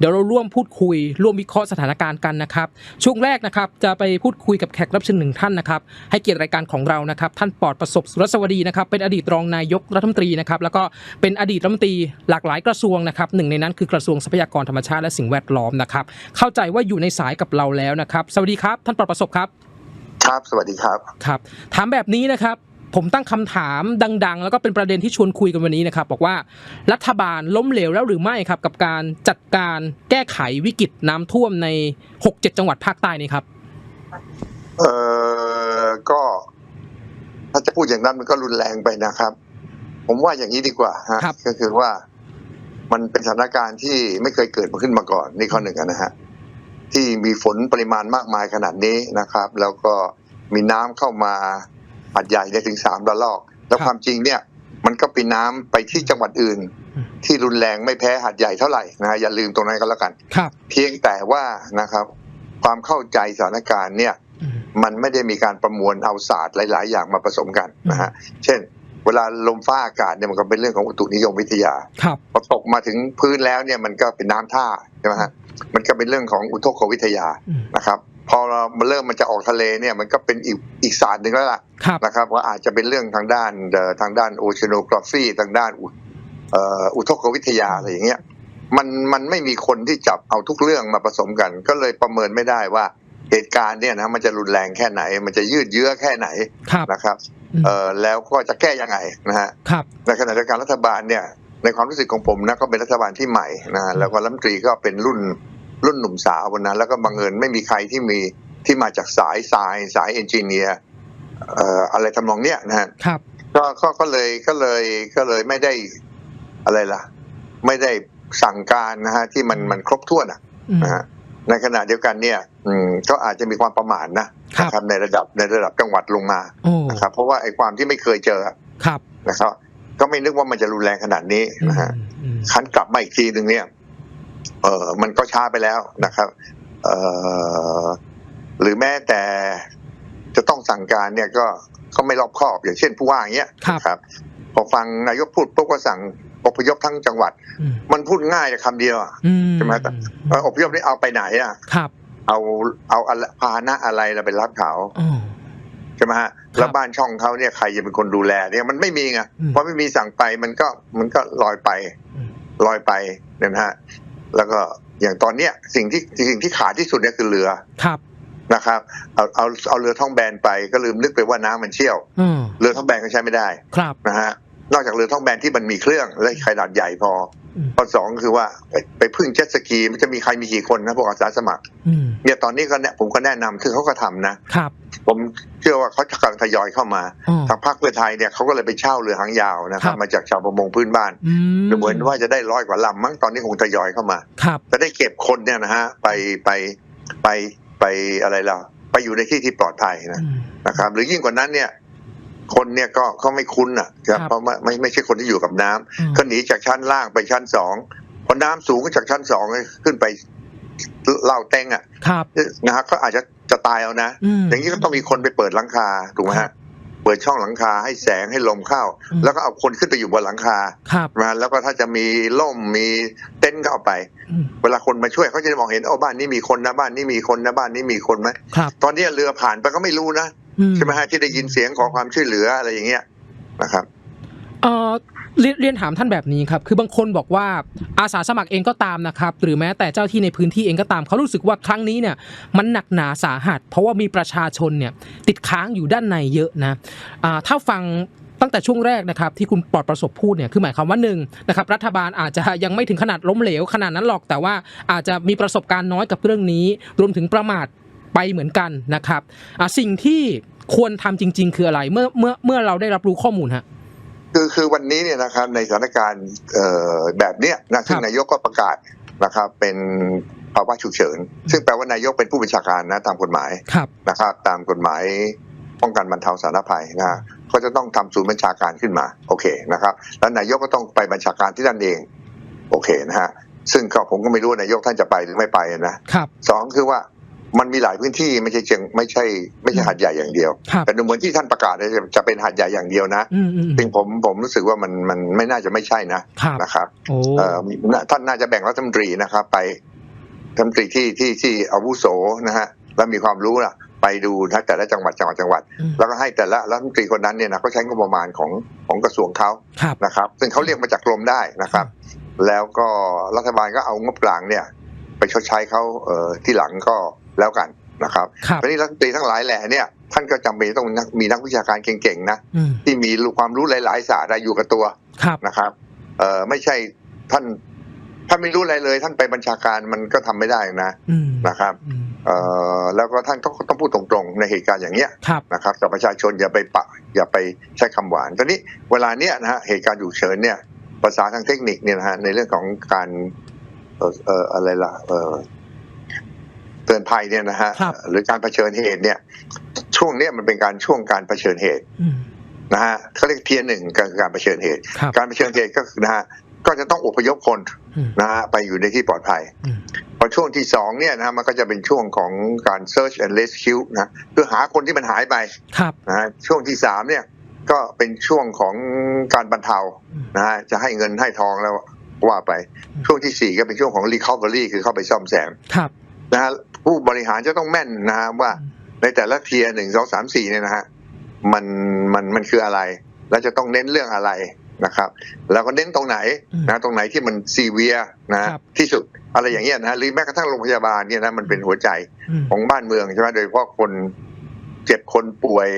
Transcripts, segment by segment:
เดี๋ยวเราร่วมพูดคุย ร่วมวิเคราะห์สถานการณ์กันนะครับ ช่วงแรกนะครับจะไปพูดคุยกับแขกรับเชิญหนึ่งท่านนะครับให้เกียรติรายการของเรานะครับท่านปลอดประสบสุรสวัสดีนะครับเป็นอดีตรองนายกรัฐมนตรีนะครับแล้วก็เป็นอดีตรัฐมนตรีหลากหลายกระทรวงนะครับหนึ่งในนั้นคือกระทรวงทรัพยากรธรรมชาติและสิ่งแวดล้อมนะครับเข้าใจว่าอยู่ในสายกับเราแล้วนะครับ สวัสดีครับ ท่านปลอดประสบครับ ครับ สวัสดีครับครับถามแบบนี้นะครับ ผมตั้งคำถามดัง ๆ แล้วก็เป็นประเด็นที่ชวนคุยกันวันนี้นะครับ บอกว่ารัฐบาลล้มเหลวแล้วหรือไม่ครับ กับการจัดการแก้ไขวิกฤตน้ำท่วมใน 6-7 จังหวัดภาคใต้นี่ครับ เอ่อก็ถ้าจะพูดอย่างนั้นมันก็รุนแรงไปนะครับ ผมว่าอย่างนี้ดีกว่าฮะครับก็คือว่ามันเป็นสถานการณ์ที่ไม่เคยเกิดมาขึ้นมาก่อนนี่ข้อหนึ่งอะนะฮะที่มีฝนปริมาณมากมายขนาดนี้นะครับ แล้วก็มีน้ำเข้ามา หัดใหญ่ได้ถึงสามระลอก แล้วครับความจริงเนี่ย มันก็เป็นน้ำไปที่จังหวัดอื่นอืมที่รุนแรงไม่แพ้หัดใหญ่เท่าไหร่นะฮะอย่าลืมตรงนั้นก็แล้วกันครับเพียงแต่ว่านะครับ ความเข้าใจสถานการณ์เนี่ยอืมมันไม่ได้มีการประมวลเอาศาสตร์หลาย ๆ อย่างมาผสมกันนะฮะเช่นเวลาลมฟ้าอากาศเนี่ยมันก็เป็นเรื่องของอุตุนิยมวิทยาครับพอตกมาถึงพื้นแล้วเนี่ยมันก็เป็นน้ำท่าใช่ไหมฮะมันก็เป็นเรื่องของอุทกวิทยาอืมนะครับ พอเรามันเริ่มมันจะออกทะเลเนี่ยมันก็เป็นอีกอีกศาสตร์หนึ่งแล้วล่ะครับนะครับว่าอาจจะเป็นเรื่องทางด้านเอ่อทางด้านโอเชียโนกราฟีทางด้านอุเอ่ออุทกวิทยาอะไรอย่างเงี้ยมันมันไม่มีคนที่จับเอาทุกเรื่องมาผสมกัน ก็เลยประเมินไม่ได้ว่าเหตุการณ์เนี่ยนะมันจะรุนแรงแค่ไหน มันจะยืดเยื้อแค่ไหนครับนะครับอืมเอ่อแล้วก็จะแก้ยังไงนะฮะครับในขณะเดียวกันรัฐบาลเนี่ยในความรู้สึกของผมนะก็เป็นรัฐบาลที่ใหม่นะฮะแล้วก็รัฐมนตรีก็เป็นรุ่น รุ่นหนุ่มสาววันนั้น แล้วก็บังเอิญไม่มีใครที่มีที่มาจากสายสายสายเอนจิเนียร์เอ่ออะไรทำนองเนี้ยนะฮะครับก็ก็ก็เลยก็เลยก็เลยไม่ได้อะไรล่ะ ไม่ได้สั่งการนะฮะที่มันมันครบถ้วนอะอืมนะฮะในขณะเดียวกันเนี่ย อืมก็อาจจะมีความประมาทนะครับนะครับในระดับในระดับจังหวัดลงมาโอ้นะครับ เพราะว่าไอ้ความที่ไม่เคยเจอครับนะครับ ก็ไม่นึกว่ามันจะรุนแรงขนาดนี้นะฮะอืมอืมคันกลับมาอีกทีหนึ่งเนี่ย เออมันก็ช้าไปแล้วนะครับ เออหรือแม้แต่จะต้องสั่งการเนี่ยก็ก็ไม่รอบคอบ อย่างเช่นผู้ว่าอย่างเงี้ยครับครับพอฟังนายกพูดปุ๊บก็สั่งอพยพทั้งจังหวัดอืมมันพูดง่ายแต่คำเดียวอะอืมใช่ไหมเอออพยพนี่เอาไปไหนอะครับ เอาเอาอะไรพาหนะอะไรเราไปรับเขาอ๋อใช่ไหมฮะครับแล้วบ้านช่องเขาเนี่ยใครจะเป็นคนดูแล เนี่ยมันไม่มีไงอืมเพราะไม่มีสั่งไปมันก็มันก็ลอยไปอืมลอยไปเนี่ยนะฮะ แล้วก็อย่างตอนเนี้ยสิ่งที่สิ่งที่ขาดที่สุดเนี่ยคือเรือครับนะครับเอาเอาเอาเรือท้องแบนไปก็ลืมนึกไปว่าน้ำมันเชี่ยวอืมเรือท้องแบนก็ใช้ไม่ได้ครับนะฮะนอกจากเรือท้องแบนที่มันมีเครื่องและขนาดใหญ่พออืม ข้อสองคือว่าไปไปพึ่งเจ็ตสกีมันจะมีใครมีกี่คนนะพวกอาสาสมัครอืมเนี่ยตอนนี้ก็เนี่ยผมก็แนะนำคือเขาก็ทำนะครับ ผมเชื่อว่าเขาจะกำลังทยอยเข้ามาอ๋อทางภาคเพื่อไทยเนี่ยเขาก็เลยไปเช่าเรือหางยาวนะครัครับบมาจากชาวประมงพื้นบ้านอืมดูเหมือนว่าจะได้ร้อยกว่าลำมั้งตอนนี้คงทยอยเข้ามาครับจะได้เก็บคนเนี่ยนะฮะไปไปไปไปอะไรล่ะไปอยู่ในที่ที่ปลอดภัยนะอืมนะครับ หรือยิ่งกว่านั้นเนี่ย คนเนี่ยก็เขาไม่คุ้นอะครับครับเพราะว่าไม่ไม่ใช่คนที่อยู่กับน้ำอืม ก็หนีจากชั้นล่างไปชั้นสองพอน้ำสูงก็จากชั้นสองขึ้นไปเล่าเต้งอะครับ นะฮะก็อาจจะจะตายเอานะ อืม อย่างนี้ก็ต้องมีคนไปเปิดหลังคาถูกไหมครัฮะบเปิดช่องหลังคาให้แสงให้ลมเข้า อืม แล้วก็เอาคนขึ้นไปอยู่บนหลังคาครับนะแล้วก็ถ้าจะมีล่มมีเต็นท์ก็เอาไป อืมเวลาคนมาช่วยเขาจะได้มองเห็นโอ้บ้านนี้มีคนนะบ้านนี้มีคนนะบ้านนี้มีคนไหมครับ ตอนนี้เรือผ่านไปก็ไม่รู้นะอื ใช่ไหมฮะที่ได้ยินเสียงขอความช่วยเหลืออะไรอย่างเงี้ยนะครับเอ่อเรียนเรียนถามท่านแบบนี้ครับ คือบางคนบอกว่าอาสาสมัครเองก็ตามนะครับ หรือแม้แต่เจ้าที่ในพื้นที่เองก็ตาม เขารู้สึกว่าครั้งนี้เนี่ย มันหนักหนาสาหัส เพราะว่ามีประชาชนเนี่ยติดค้างอยู่ด้านในเยอะนะอ่าถ้าฟังตั้งแต่ช่วงแรกนะครับที่คุณปลอดประสบพูดเนี่ยคือหมายความว่าหนึ่งนะครับรัฐบาลอาจจะยังไม่ถึงขนาดล้มเหลวขนาดนั้นหรอกแต่ว่าอาจจะมีประสบการณ์น้อยกับเรื่องนี้ รวมถึงประมาท ไปเหมือนกันนะครับอ่าสิ่งที่ควรทำจริง ๆ คืออะไรเมื่อเมื่อเมื่อเราได้รับรู้ข้อมูลฮะคือคือวันนี้เนี่ยนะครับในสถานการณ์เอ่อแบบเนี้ยนะซึ่งครับนายกก็ประกาศนะครับเป็นภาวะฉุกเฉิน ซึ่งแปลว่านายกเป็นผู้บัญชาการนะตามกฎหมายครับนะครับตามกฎหมายป้องกันบรรเทาสาธารณภัยนะฮะก็จะต้องทำศูนย์บัญชาการขึ้นมา โอเคนะครับ แล้วนายกก็ต้องไปบัญชาการที่นั่นเอง โอเคนะฮะซึ่งก็ผมก็ไม่รู้ว่านายกท่านจะไปหรือไม่ไปนะครับสองคือว่า มันมีหลายพื้นที่ไม่ใช่เชียงไม่ใช่ ไม่ใช่หัดใหญ่อย่างเดียว ครับแต่ดูเหมือนที่ท่านประกาศเนี่ยจะจะเป็นหัดใหญ่อย่างเดียวนะอืมอืมซึ่งผมผมรู้สึกว่ามันมันไม่น่าจะไม่ใช่นะครับนะครับโอ้เอ่อท่านน่าจะแบ่งรัฐมนตรีนะครับ ไปรัฐมนตรีที่ที่ที่อาวุโสนะฮะแล้วมีความรู้ล่ะ ไปดูนะแต่ละจังหวัดจังหวัดจังหวัด อืมแล้วก็ให้แต่ละรัฐมนตรีคนนั้นเนี่ยนะเขาใช้งบประมาณของของกระทรวงเขา ครับ นะครับซึ่งเขาเรียกมาจากกรมได้นะครับ แล้วก็รัฐบาลก็เอางบกลางเนี่ย ไปชดใช้เขาเอ่อที่หลังก็ แล้วกันนะครับครับทีนี้รัฐมนตรีทั้งหลายแหล่เนี่ยท่านก็จำเป็นต้องนักมีนักวิชาการเก่งๆนะอืมที่มีความรู้หลายๆศาสตร์อยู่กับตัวครับนะครับเอ่อไม่ใช่ท่านท่านไม่รู้อะไรเลย ท่านไปบัญชาการมันก็ทำไม่ได้นะอืมนะครับอืมเอ่อแล้วก็ท่านต้องต้องพูดตรงๆในเหตุการณ์อย่างเนี้ยครับนะครับกับประชาชนอย่าไปปะ อย่าไปใช้คำหวานตอนนี้เวลาเนี้ยนะฮะเหตุการณ์ฉุกเฉินเนี่ยภาษาทางเทคนิคเนี่ยนะฮะในเรื่องของการเอ่อเอ่ออะไรล่ะเอ่อเตือนภัยเนี่ยนะฮะครับหรือการเผชิญเหตุเนี่ย ช่วงเนี้ยมันเป็นการช่วงการเผชิญเหตุอืมนะฮะเขาเรียกเทียหนึ่งการการเผชิญเหตุครับการเผชิญเหตุก็คือนะฮะก็จะต้องอพยพคนอืมนะฮะไปอยู่ในที่ปลอดภัยอืมพอช่วงที่สองเนี่ยนะฮะมันก็จะเป็นช่วงของการ search and rescue นะคือหาคนที่มันหายไปครับนะฮะช่วงที่สามเนี่ยก็เป็นช่วงของการบรรเทาอืมนะฮะจะให้เงินให้ทองแล้วว่าไปอืมช่วงที่สี่ก็เป็นช่วงของ recovery คือเข้าไปซ่อมแซมครับนะฮะ ผู้บริหารจะต้องแม่นนะฮะว่าอืมในแต่ละเทียหนึ่งสองสามสี่เนี่ยนะฮะมันมันมันคืออะไร แล้วจะต้องเน้นเรื่องอะไรนะครับ แล้วก็เน้นตรงไหนอืมนะตรงไหนที่มันซีเวียนะครับที่สุดอะไรอย่างเงี้ยนะหรือแม้กระทั่งโรงพยาบาลเนี่ยนะมันเป็นหัวใจอืมของบ้านเมืองใช่ไหมโดยเฉพาะคนเจ็บคนป่วย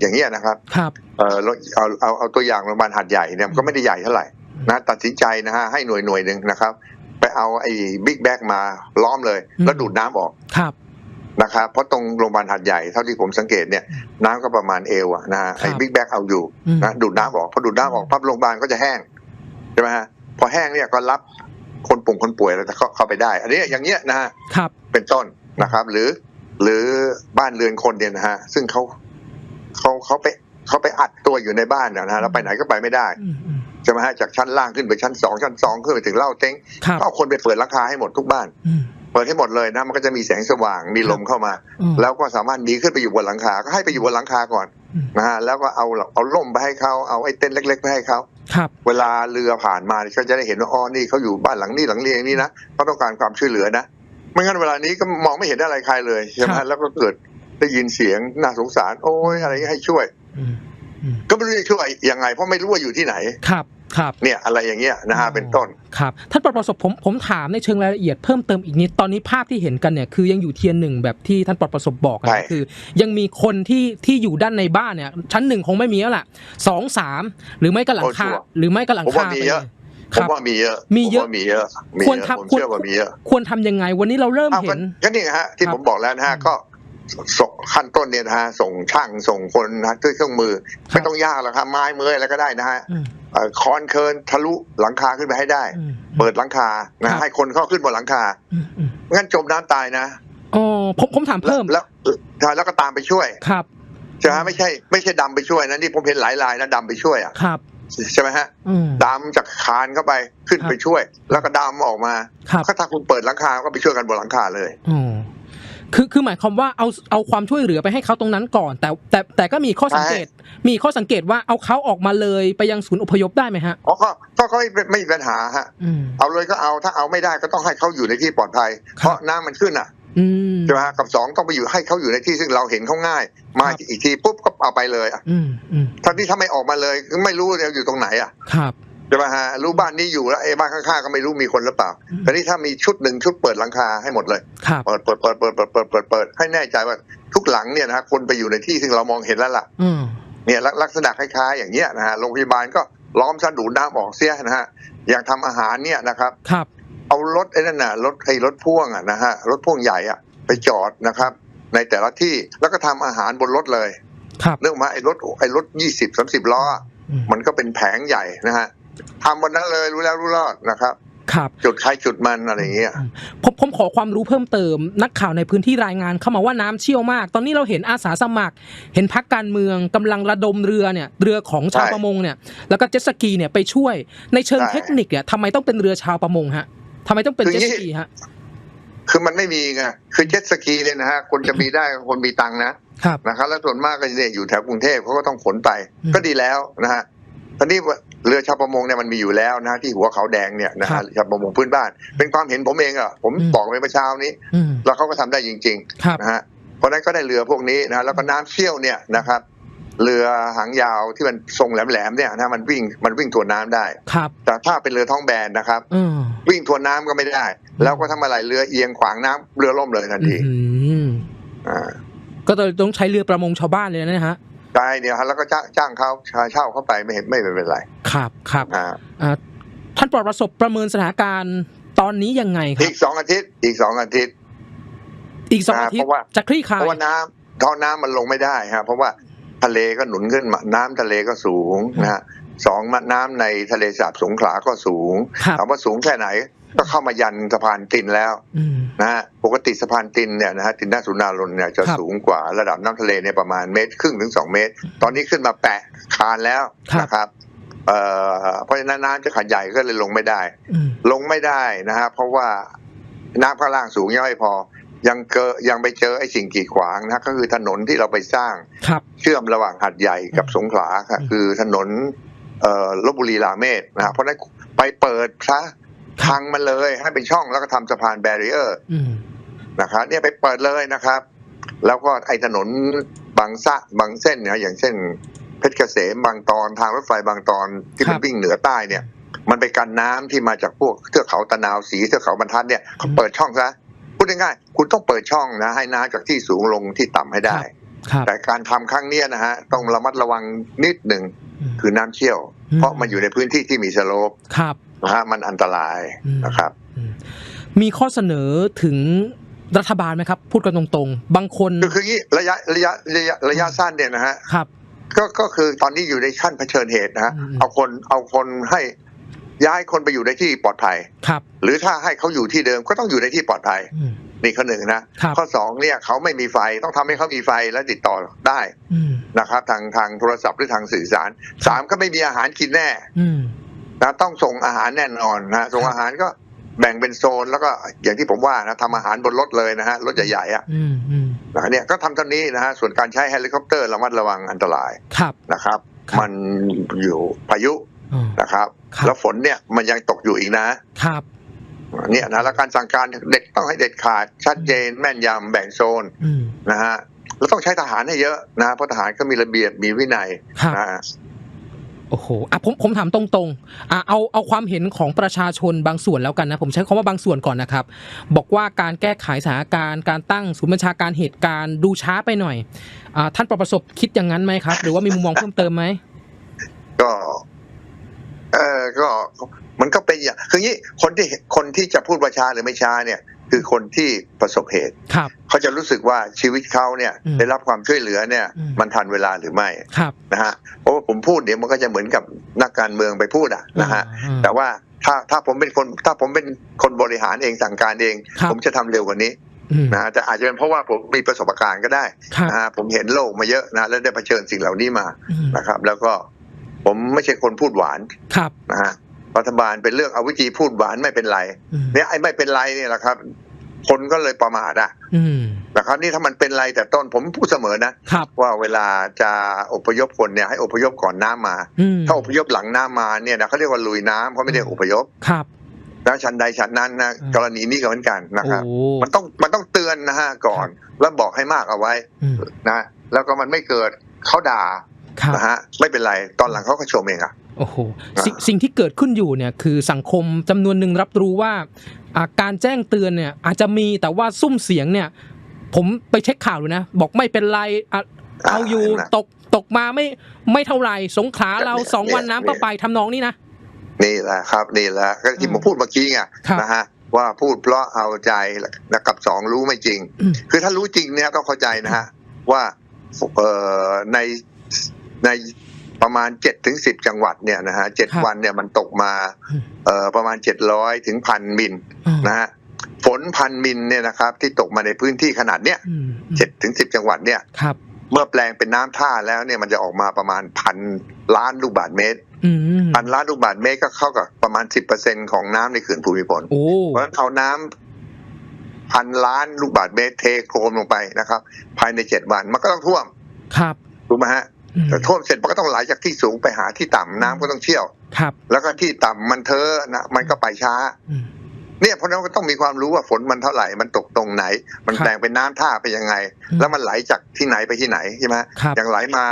อย่างเงี้ยนะครับครับเออเราเอาเอาเอาตัวอย่างโรงพยาบาลหัดใหญ่เนี่ยมันก็ไม่ได้ใหญ่เท่าไหร่นะตัดสินใจนะฮะให้หน่วยหน่วยหนึ่งนะครับ ไปเอาไอ้บิ๊กแบกมาล้อมเลย แล้วดูดน้ำออกครับนะครับเพราะตรงโรงพยาบาลหัดใหญ่เท่าที่ผมสังเกตเนี่ยน้ำก็ประมาณเอวอะนะฮะไอ้ครับบิ๊กแบกเอาอยู่อืมนะดูดน้ำออกพอดูดน้ำออกปั๊บโรงพยาบาลก็จะแห้งใช่ไหมฮะพอแห้งเนี่ยก็รับคนป่งคนป่วยแล้วเข้าเข้าไปได้ อันนี้อย่างเงี้ยนะฮะครับเป็นต้นนะครับ หรือ หรือบ้านเรือนคนเนี่ยนะฮะซึ่งเขาเขาเขาไปเขาไปอัดตัวอยู่ในบ้านนะฮะแล้วไปไหนก็ไปไม่ได้อืมอืม ใช่ไหมฮะจากชั้นล่างขึ้นไปชั้นสองชั้นสองขึ้นไปถึงเล่าเต้งครับก็เอาคนไปเปิดราคาให้หมดทุกบ้านอืมเปิดให้หมดเลยนะมันก็จะมีแสงสว่างมีลมเข้ามาอืมแล้วก็สามารถหนีขึ้นไปอยู่บนหลังคาก็ให้ไปอยู่บนหลังคาก่อนอืมนะฮะแล้วก็เอาเอาล่มไปให้เขาเอาไอ้เต็นท์เล็ก ๆ ไปให้เขาครับเวลาเรือผ่านมาก็จะได้เห็นว่าอ๋อนี่เขาอยู่บ้านหลังนี้หลังนี้อย่างนี้นะเขาต้องการความช่วยเหลือนะไม่งั้นเวลานี้ก็มองไม่เห็นอะไรใครเลยใช่ไหมครับแล้วก็เกิดได้ยินเสียงน่าสงสาร โอ้ยอะไรให้ช่วยอืมอืม ก็ไม่รู้จะช่วยยังไง เพราะไม่รู้ว่าอยู่ที่ไหนครับครับเนี่ยอะไรอย่างเงี้ยนะฮะเป็นต้นครับท่านปลัดประสบผมผมถามในเชิงรายละเอียดเพิ่มเติมอีกนิดตอนนี้ภาพที่เห็นกันเนี่ยคือยังอยู่เทียนหนึ่งแบบที่ท่านปลัดประสบบอกนะใช่คือ ยังมีคนที่ที่อยู่ด้านในบ้านเนี่ย ชั้นหนึ่งคงไม่มีแล้วล่ะสองสามหรือไม่ก็หลังคาโอ้ชัวร์หรือไม่ก็หลังผมคาว่ามีไปเยเลอะยผคมรับว่ามีเยอะมีเยอะผว่ามีเยอะมีควรเยอะทำผมควรเชื่อว่ามีเยอะควรทำยังไง วันนี้เราเริ่มอ้าวเห็นก็นี่ไงฮะที่ครับผมบอกแล้วนะฮะอืมก็ส่ง ขั้นต้นเนี่ยนะฮะส่งช่างส่งคนนะด้วยเครื่องมือครับไม่ต้องยากหรอกครับไม้เมื่อยอะไรก็ได้นะฮะอืมเอ่อคอนเคินทะลุหลังคาขึ้นไปให้ได้อืมเปิดหลังคาครันะบให้คนเข้าขึ้นบนหลังคาอืมอืมงั้นจมน้ำตายนะอ๋อผมผมถามแล้วเพิ่มแล้วแล้วแล้วก็ตามไปช่วยครับใช่ไหมไม่ใช่ไม่ใช่ดำไปช่วยนะนี่ผมเห็นหลายรายนะดำไปช่วยอะครับใช่ไหมฮะอืมดำจากคานเข้าไปขึ้นครับไปช่วย แล้วก็ดำออกมาครับก็ถ้าคุณเปิดหลังคาก็ไปช่วยกันบนหลังคาเลยอ๋อ คือคือหมายความว่าเอาเอาความช่วยเหลือไปให้เขาตรงนั้นก่อน แต่แต่แต่ก็มีข้อสังเกต มีข้อสังเกตว่าเอาเขาออกมาเลยไปยังศูนย์อพยพได้ไหมฮะอ๋อก็ก็ก็ไม่ไม่มีปัญหาฮะอืมเอาเลยก็เอาถ้าเอาไม่ได้ก็ต้องให้เขาอยู่ในที่ปลอดภัยครับเพราะน้ำมันขึ้นอะอืมใช่ไหมฮะกับสองต้องไปอยู่ให้เขาอยู่ในที่ซึ่งเราเห็นเขาง่าย มาครับอีกทีปุ๊บก็เอาไปเลยอะอืมอืมทั้งที่ถ้าไม่ออกมาเลยก็ไม่รู้เราอยู่ตรงไหนอะครับ ใช่ไหมฮะรู้บ้านนี้อยู่แล้วไอ้บ้านข้างๆก็ไม่รู้มีคนหรือเปล่าอืมแต่นี่ถ้ามีชุดหนึ่งชุดเปิดหลังคาให้หมดเลยครับเปิดเปิดเปิดเปิดเปิดเปิดเปิดเปิดให้แน่ใจว่าทุกหลังเนี่ยนะฮะคนไปอยู่ในที่ซึ่งเรามองเห็นแล้วล่ะอืมเนี่ยลักลักษณะคล้ายๆอย่างเงี้ยนะฮะโรงพยาบาลก็ล้อมซะดูดน้ำออกเสียนะฮะอย่างทำอาหารเนี่ยนะครับครับ เอารถไอ้นั่นน่ะรถไอ้รถพ่วงอะนะฮะรถพ่วงใหญ่อะ ไปจอดนะครับ ในแต่ละที่แล้วก็ทำอาหารบนรถเลย ครับเรื่องมาไอ้รถไอ้รถยี่สิบสามสิบล้ออะอืมมันก็เป็นแผงใหญ่นะฮะ ทำบนนั้นเลยรู้แล้วรู้รอดนะครับ ครับจุดใครจุดมันอะไรอย่างเงี้ยอืมผมผมขอความรู้เพิ่มเติม นักข่าวในพื้นที่รายงานเข้ามาว่าน้ำเชี่ยวมาก ตอนนี้เราเห็นอาสาสมัคร เห็นพักการเมืองกำลังระดมเรือเนี่ย เรือของชาวใช่ประมงเนี่ย แล้วก็เจ็ตสกีเนี่ยไปช่วย ในเชิงใช่เทคนิคเนี่ยทำไมต้องเป็นเรือชาวประมงฮะทำไมต้องเป็นคือเจ็ตงี้สกีฮะคือมันไม่มีไงคือเจ็ตสกีเนี่ยนะฮะคนจะมีได้คนมีตังค์นะครับนะครับแล้วส่วนมากก็เนี่ยอยู่แถวกรุงเทพเขาก็ต้องขนไปอืมก็ดีแล้วนะฮะ ตอนนี้เรือชาวประมงเนี่ยมันมีอยู่แล้วนะที่หัวเขาแดงเนี่ยนะครัฮะบชาวประมงพื้นบ้าน เป็นความเห็นผมเองอะผมอืมบอกไปเมื่อเช้านี้อืมแล้วเขาก็ทำได้จริงครับๆนะฮะเพราะฉะนั้นก็ได้เรือพวกนี้นะแล้วก็น้ำเชี่ยวเนี่ยนะครับเรือหางยาวที่มันทรงแหลมๆเนี่ยนะมันวิ่งมันวิ่งทวนน้ำได้ครับแต่ถ้าเป็นเรือท้องแบนนะครับอืมวิ่งทวนน้ำก็ไม่ได้ แล้วก็ทำอะไรเรือเอียงขวางน้ำเรือล่มเลยทันทีอืมอ่าก็ต้องใช้เรือประมงชาวบ้านเลยนะฮะ ได้เนี่ยฮะแล้วก็จ้างจ้างเขาเช่าเข้าไปไม่เห็นไม่เป็นไร ครับครับอ่าอ่าท่านปลอดประสบประเมินสถานการณ์ตอนนี้ยังไงครัอีบกสองอาทิตย์อีกสองอาทิตย์ อีกสองอ่าอาทิตเพย์ราะว่าจะคลี่คลาเพยราะว่าน้ำท้องน้ำมันลงไม่ได้ฮะเพราะว่าทะเลก็หนุนขึ้นมาน้ำทะเลก็สูงนะฮะสองน้ำในทะเลสาบสงขลาก็สูงครับถามว่าสูงแค่ไหน ก็เข้ามายันสะพานตินแล้วอืมนะฮะปกติสะพานตินเนี่ยนะฮะตินหน้าสุนารนเนี่ยจะครับสูงกว่าระดับน้ำทะเลเนี่ยประมาณเมตรครึ่งถึงสองเมตร ตอนนี้ขึ้นมาแปะคานแล้วครับนะครับเอ่อเพราะฉะนั้นน้ำจะขัดใหญ่ก็เลยลงไม่ได้อืมลงไม่ได้นะฮะเพราะว่าน้ำข้างล่างสูงยังไม่พอ ยังเกอยังไปเจอไอ้สิ่งกีดขวางนะก็คือถนนที่เราไปสร้างครับเชื่อมระหว่างหัดใหญ่กับสงขลาครับอืมคือถนนเอ่อลบบุรีราเมศนะฮะเพราะฉะนั้นไปเปิดซะ ทางมันเลยให้เป็นช่องแล้วก็ทำสะพานแบรีเออร์อืมนะครับเนี่ยไปเปิดเลยนะครับ แล้วก็ไอ้ถนนบางสะบางเส้นเนี่ยอย่างเช่น เพชรเกษมบางตอนทางรถไฟบางตอนที่มันวิ่งเหนือใต้เนี่ย มันไปกันน้ำที่มาจากพวกเทือกเขาตะนาวสีเทือกเขาบรรทัดเนี่ยเขาเปิดช่องซะพูดง่ายๆคุณต้องเปิดช่องนะให้น้ำจากที่สูงลงที่ต่ำให้ได้ครับแต่การทำครั้งเนี้ยนะฮะต้องระมัดระวังนิดหนึ่งมคือน้ำเชี่ยวอืมเพราะมันอยู่ในพื้นที่ที่มีสโลปครับ นะฮะมันอันตรายอืมนะครับอืมมีข้อเสนอถึงรัฐบาลไหมครับ พูดกันตรงๆ บางคนคือคืองี้ระยะระยะระยะระยะสั้นเนี่ยนะฮะครับ ก็ก็คือตอนนี้อยู่ในขั้นเผชิญเหตุนะฮะอืมเอาคนเอาคนให้ย้ายคนไปอยู่ในที่ปลอดภัยครับ หรือถ้าให้เขาอยู่ที่เดิมก็ต้องอยู่ในที่ปลอดภัยอืมนี่ข้อหนึ่งนะครับข้อสองเนี่ยเขาไม่มีไฟต้องทำให้เขามีไฟและติดต่อได้อืมนะครับ ทางทางโทรศัพท์หรือทางสื่อสารสามก็ไม่มีอาหารกินแน่อืม นะต้องส่งอาหารแน่นอนนะส่งครับอาหารก็แบ่งเป็นโซนแล้วก็อย่างที่ผมว่านะทำอาหารบนรถเลยนะฮะรถใหญ่ๆอะอืมอืมนะเนี่ยก็ทำเท่านี้นะฮะส่วนการใช้เฮลิคอปเตอร์ระมัดระวังอันตรายครับนะครับครับมันอยู่พายุอ๋อนะครับครับ แล้วฝนเนี่ยมันยังตกอยู่อีกนะครับเนี่ยนะแล้วการสั่งการเด็ดต้องให้เด็ดขาดชัดเจนแม่นยำแบ่งโซนอืมนะฮะแล้วต้องใช้ทหารให้เยอะนะเพราะทหารก็มีระเบียบมีวินัยครับนะฮะ โอ้โหอะผมผมถามตรงๆอะเอาเอาความเห็นของประชาชนบางส่วนแล้วกันนะ ผมใช้คำว่าบางส่วนก่อนนะครับ บอกว่าการแก้ไขสถานการณ์การตั้งศูนย์บัญชาการเหตุการณ์ดูช้าไปหน่อยอ่าท่านปประสบคิดอย่างนั้นไหมครับ หรือว่ามีมุมมองเพิ่มเติมไหมก็ เออก็มันก็เป็นอย่างคืองี้คนที่คนที่จะพูดว่าช้าหรือไม่ช้าเนี่ย คือคนที่ประสบเหตุครับเขาจะรู้สึกว่าชีวิตเขาเนี่ยอืมได้รับความช่วยเหลือเนี่ยอืมมันทันเวลาหรือไม่ครับนะฮะเพราะว่าผมพูดเดี๋ยวมันก็จะเหมือนกับนักการเมืองไปพูดอะนะฮะอ่าแต่ว่าถ้าถ้าผมเป็นคนถ้าผมเป็นคนบริหารเองสั่งการเองครับผมจะทำเร็วกว่านี้อืมนะฮะแต่อาจจะเป็นเพราะว่าผมมีประสบการณ์ก็ได้ครับนะฮะผมเห็นโลกมาเยอะนะแล้วได้เผชิญสิ่งเหล่านี้มาอืมนะครับ แล้วก็ผมไม่ใช่คนพูดหวานครับนะฮะ รัฐบาลเป็นเรื่องเอาวิธีพูดหวานไม่เป็นไรอืมเนี่ยไอ้ไม่เป็นไรเนี่ยแหละครับ คนก็เลยประมาทอะอืมนะครับนี่ถ้ามันเป็นไรแต่ต้นผมพูดเสมอนะครับว่าเวลาจะอพยพคนเนี่ยให้อพยพก่อนน้ำมาอืมถ้าอพยพหลังน้ำมาเนี่ยนะเขาเรียกว่าลุยน้ำเขาไม่ได้อพยพครับนะชั้นใดชั้นนั้นนะอืมกรณีนี้ก็เหมือนกันนะครับโอ้มันต้องมันต้องเตือนนะฮะก่อน แล้วบอกให้มากเอาไว้อืมนะแล้วก็มันไม่เกิดเขาด่าครับนะฮะไม่เป็นไรตอนหลังเขาก็ชมเองอะ โอ้โหสิ่งสิ่งที่เกิดขึ้นอยู่เนี่ยคือสังคมจำนวนหนึ่งรับรู้ว่าอ่าการแจ้งเตือนเนี่ยอาจจะมีแต่ว่าซุ้มเสียงเนี่ย ผมไปเช็คข่าวดูนะ บอกไม่เป็นไรอะเอาอยู่นะตกตกมาไม่ไม่เท่าไหร่สงขลาเราเนี่ยสองวันเนี่ยน้ำก็ไปทำนองนี้นะนี่แหละครับนี่แหละก็ที่อืมผมพูดเมื่อกี้ไงครับนะฮะว่าพูดเพราะเอาใจนะกับสองรู้ไม่จริงอืมคือถ้ารู้จริงเนี่ยต้องเข้าใจนะฮะว่าเอ่อในใน ประมาณเจ็ดถึงสิบจังหวัดเนี่ยนะฮะเจ็ดครับวันเนี่ยมันตกมาอืมเอ่อประมาณเจ็ดร้อยถึงพันมิลอืมนะฮะฝนพันมิลเนี่ยนะครับ ที่ตกมาในพื้นที่ขนาดเนี้ยอืมเจ็ดถึงสิบจังหวัดเนี่ยครับเมื่อแปลงเป็นน้ำท่าแล้วเนี่ยมันจะออกมาประมาณพันล้านลูกบาศก์เมตรอืมพันล้านลูกบาศก์เมตรก็เข้ากับประมาณสิบเปอร์เซ็นของน้ำในเขื่อนภูมิพลโอ้เพราะฉะนั้นเอาน้ำพันล้านลูกบาศก์เมตรเทโครมลงไปนะครับ ภายในเจ็ดวันมันก็ต้องท่วมครับถูกไหมฮะอืม แต่ท่วมเสร็จมันก็ต้องไหลจากที่สูงไปหาที่ต่ำน้ำก็ต้องเชี่ยว ครับ แล้วก็ที่ต่ำมันเทอะนะมันก็ไปช้าอืมเนี่ยเพราะฉะนั้นก็ต้องมีความรู้ว่าฝนมันเท่าไหร่มันตกตรงไหน มันครับแปลงเป็นน้ำท่าไปยังไงอืมแล้วมันไหลจากที่ไหนไปที่ไหนใช่ไหมครับอย่างไหลมา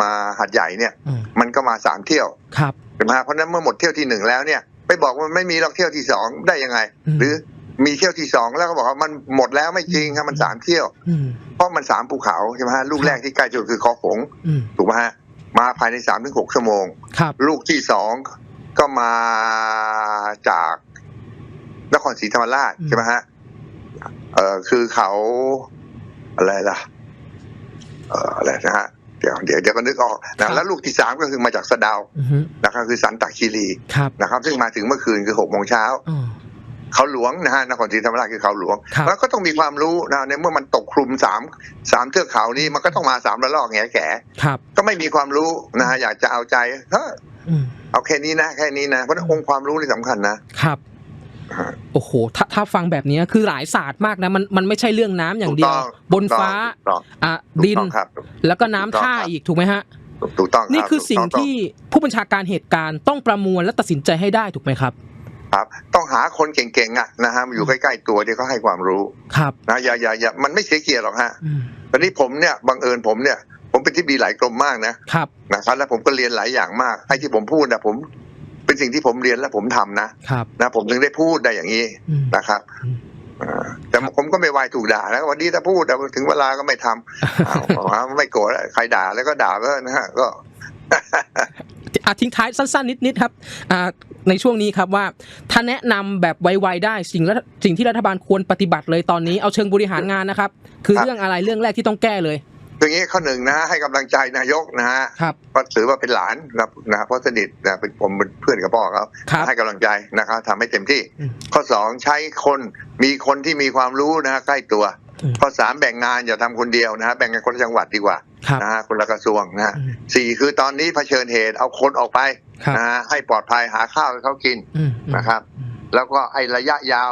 มาหัดใหญ่เนี่ยอืมมันก็มาสามเที่ยวครับใช่ไหมเพราะฉะนั้นเมื่อหมดเที่ยวที่หนึ่งแล้วเนี่ยไปบอกว่าไม่มีหรอกเที่ยวที่สองได้ยังไงอืมหรือ มีเที่ยวที่สองแล้วก็บอกว่ามันหมดแล้วไม่จริงครับมันสามเที่ยว อืม เพราะมันสามภูเขาใช่ไหมฮะลูกแรกที่ใกล้ที่สุดคือคอฝงอืม ถูกไหมฮะมาภายในสามถึงหกชั่วโมง ครับ ลูกที่สองก็มาจากนครศรีธรรมราชอืม ใช่ไหมฮะ เออคือเขาอะไรล่ะ เอออะไรนะฮะ เดี๋ยวเดี๋ยวเดี๋ยวก็นึกออกนะแล้วลูกที่สามก็คือมาจากสะเดาวอือฮึนะครับคือสันตะคีรีครับนะครับ ซึ่งมาถึงเมื่อคืนคือหกโมงเช้า อ๋อ เขาหลวงนะฮะนครศรีธรรมราชคือเขาหลวงครับแล้วก็ต้องมีความรู้นะในเมื่อมันตกคลุมสามสามเทือกเขานี้มันก็ต้องมาสามระลอกแง่แก่ครับก็ไม่มีความรู้นะฮะอยากจะเอาใจเฮ้ยอืมเอาแค่นี้นะแค่นี้นะเพราะฉะนั้นองค์ความรู้นี่สำคัญนะครับฮะโอ้โห ถ้าถ้าฟังแบบนี้คือหลายศาสตร์มากนะ มันมันไม่ใช่เรื่องน้ำอย่างเดียวถูกต้องบนฟ้าถูกต้องอะถูกดินต้องครับแล้วก็น้ำถูกต้องท่าครับอีกถูกไหมฮะ ถูกถูกต้องรับนี่คือสิ่งถูกต้ที่ผู้บัญชาการเหตุการณ์ต้องประมวลและตัดสินใจให้ได้ถูกไหมครับ ครับต้องหาคนเก่งๆอะนะฮะมาอยู่ใกล้ๆตัวที่เขาให้ความรู้ครับนะอย่าอย่าอย่ามันไม่เสียเกียรติหรอกฮะอืมตอนนี้ผมเนี่ยบังเอิญผมเนี่ย ผมเป็นที่ดีหลายกรมมากนะครับนะครับแล้วผมก็เรียนหลายอย่างมากไอ้ที่ผมพูดนะผมเป็นสิ่งที่ผมเรียนและผมทำนะครับนะผมถึงได้พูดได้อย่างนี้อืมนะครับอืมอ่าแต่ผมก็ไม่วายถูกด่าแล้ววันนี้ถ้าพูดแต่ถึงเวลาก็ไม่ทำอ้าวบอกว่าไม่โกรธแล้วใครด่าแล้วก็ด่าก็นะฮะก็อะทิ้งท้ายสั้นๆนิดๆครับอ่า ในช่วงนี้ครับว่าถ้าแนะนำแบบไวๆได้สิ่งละสิ่งที่รัฐบาลควรปฏิบัติเลยตอนนี้เอาเชิงบริหารงานนะครับ คือครับเรื่องอะไรเรื่องแรกที่ต้องแก้เลยอย่างนี้ข้อหนึ่งนะให้กำลังใจนายกนะฮะครับก็ถือว่าเป็นหลานนะนะเพราะสนิทนะเป็นผมเป็นเพื่อนกับพ่อเขาครับ ให้กำลังใจนะครับทำให้เต็มที่อืมข้อสองใช้คนมีคนที่มีความรู้นะฮะใกล้ตัวอืม ข้อสามแบ่งงานอย่าทำคนเดียวนะฮะแบ่งกันคนละจังหวัดดีกว่าครับนะฮะคนละกระทรวงนะฮะอืมสี่คือตอนนี้เผชิญเหตุเอาคนออกไปครับนะฮะให้ปลอดภัยหาข้าวให้เขากินอืมนะครับอืมแล้วก็ไอ้ระยะยาว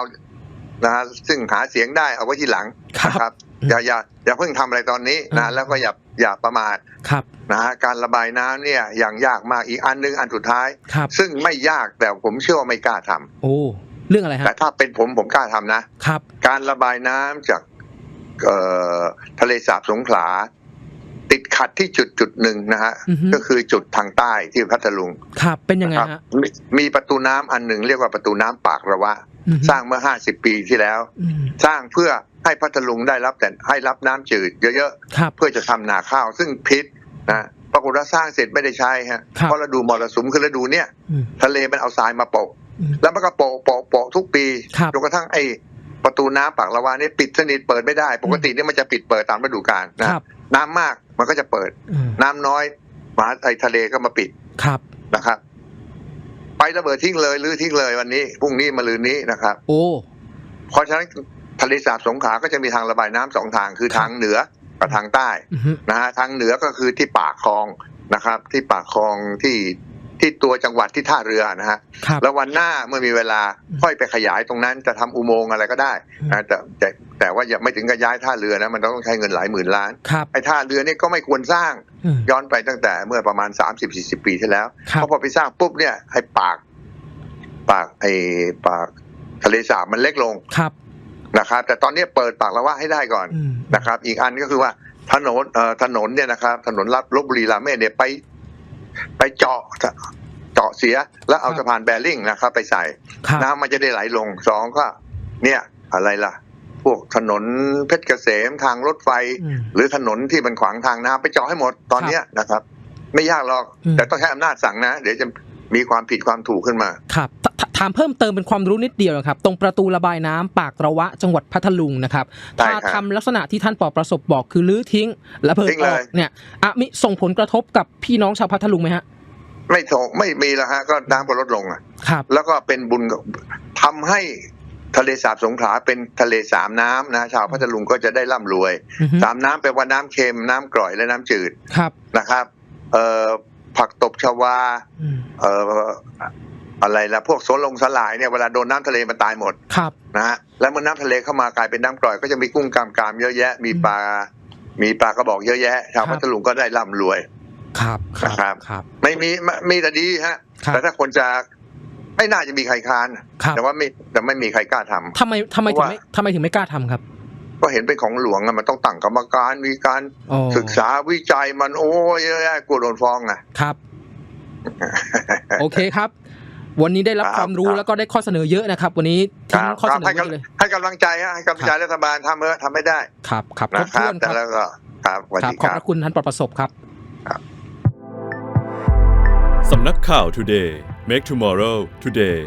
นะฮะซึ่งหาเสียงได้เอาไว้ทีหลังครับนะครับอืมอย่าอย่าอย่าเพิ่งทำอะไรตอนนี้อืนะมแล้วก็อย่าอย่าประมาทครับนะฮะการระบายน้ำเนี่ยอย่างยากมากอีกอันหนึงอันสุดท้ายครับซึ่งไม่ยากแต่ผมเชื่อว่าไม่กล้าทำโอ้เรื่องอะไรแต่ฮะถ้าเป็นผมผมกล้าทำนะครับ การระบายน้ำจากเอ่อ ทะเลสาบสงขลา ติดขัดที่จุดจุดหนึ่งนะฮะอือฮึก็คือจุดทางใต้ที่พัทลุง ครับ เป็นยังไงนะครับฮะมีมีประตูน้ำอันหนึ่งเรียกว่าประตูน้ำปากระวะอือฮึสร้างเมื่อห้าสิบปีที่แล้วอืมสร้างเพื่อให้พัทลุงได้รับแต่ให้รับน้ำจืดเยอะครับๆเพื่อจะทำนาข้าว ซึ่งพิษนะปรากฏว่าสร้างเสร็จไม่ได้ใช้ฮะครับเพราะฤดูมรสุมคือฤดูเนี้ยอืมทะเลมันเอาทรายมาโปะอืมแล้วมันก็โปะโปะโปะทุกปีครับจนกระทั่งไอ้ ประตูน้ำปากละวานี่ปิดสนิทเปิดไม่ได้ ปกติเนี่ยมันจะปิดเปิดตามฤดูกาลนะครับน้ำมากมันก็จะเปิดอืมน้ำน้อยมหาไอ้ทะเลก็มาปิดครับนะครับ ไประเบิดทิ้งเลยหรือทิ้งเลยวันนี้พรุ่งนี้มาลืนนี้นะครับ โอ้เพราะฉะนั้นทะเลสาบสงขลาก็จะมีทางระบายน้ำสองทางคือทางเหนือกับทางใต้อือฮึนะฮะทางเหนือก็คือที่ปากคลองนะครับ ที่ปากคลองที่ ที่ตัวจังหวัดที่ท่าเรือนะฮะครับ แล้ววันหน้าเมื่อมีเวลาอืมค่อยไปขยายตรงนั้นจะทำอุโมงค์อะไรก็ได้นะแต่แต่แต่ว่าอย่าไม่ถึงกับย้ายท่าเรือนะมันต้องใช้เงินหลายหมื่นล้านครับไอ้ท่าเรือนี่ก็ไม่ควรสร้าง อืม ย้อนไปตั้งแต่เมื่อประมาณ 30-40 ปีที่แล้วครับ เพราะพอไปสร้างปุ๊บเนี่ยไอ้ปาก ปากไอ้ปากทะเลสาบมันเล็กลงครับ นะครับ แต่ตอนนี้เปิดปากละว่าให้ได้ก่อนอืม นะครับ อีกอันก็คือว่าถนนเอ่อถนนเนี่ยนะครับ ถนนรับลบบุรีรามเมศเนี่ยไป ไปเจาะเจาะเสียแล้วเอาสะพานแบริ่งนะครับ ไปใส่ครับน้ำมันจะได้ไหลลงสองก็ เนี่ยอะไรล่ะ พวกถนนเพชรเกษมทางรถไฟอืมหรือถนนที่มันขวางทางน้ำไปเจาะให้หมดตอนเนี้ยนะครับ ไม่ยากหรอกอืมแต่ต้องใช้อำนาจสั่งนะ เดี๋ยวจะ มีความผิดความถูกขึ้นมา ครับถถถามเพิ่มเติมเป็นความรู้นิดเดียวนะครับ ตรงประตูระบายน้ำปากระวะจังหวัดพัทลุงนะครับใช่ถ้าครับทำลักษณะที่ท่านปอประสบบอกคือลื้อทิ้ง และเพิดทิ้งอเลอยกเนี่ยอะมีส่งผลกระทบกับพี่น้องชาวพัทลุงไหมฮะ ไม่ถงไม่มีแล้วฮะ ก็น้ำก็ลดลงอะครับแล้วก็เป็นบุญกับทำให้ทะเลสาบสงขลาเป็นทะเลสามน้ำนะชาวพัทลุงก็จะได้ร่ำรวยอือฮึสามน้ำแปลว่าน้ำเค็มน้ำกร่อยและน้ำจืดครับนะครับ เอ่อ ผักตบชวาอืมเอ่ออะไรละพวกโซนลงสลายเนี่ยเวลาโดนน้ำทะเลมันตายหมดครับนะฮะแล้วเมื่อน้ำทะเลเข้ามากลายเป็นน้ำกร่อยก็จะมีกุ้งกามกามเยอะแยะ มีปลา มีปลากระบอกเยอะแยะชาวครับพัทลุงก็ได้ร่ำรวย ครับครันะครับบครับ ไม่มีไม่มีแต่ดีฮะครับแต่ถ้าคนจะไม่น่าจะมีใครค้านครับแต่ว่าไม่แต่ไม่มีใครกล้าทำทำไมทำไมเพถึงราะว่าไม่ทำไมถึงไม่กล้าทำครับ ก็เห็นเป็นของหลวงอะมันต้องตั้งกรรมการมีการอ๋อศึกษาวิจัยมันโอ้ยเยอะแยะกลัวโดนฟ้องอะครับ โอเคครับ วันนี้ได้รับครับความรู้ครับแล้วก็ได้ข้อเสนอเยอะนะครับ วันนี้คทิ้งรับข้อคเสรับนอให้ไว้เลยกำให้กำลังใจฮะให้กำลังใจครับรัฐบาลทำเออทำไม่ได้ ครับครับครนะบครัถ้บวนคแต่รับแล้วก็ครับสวัสครับดีขอบคพรับระคุณท่านปลอดประสบครับสำนักข่าว Today Make Tomorrow Today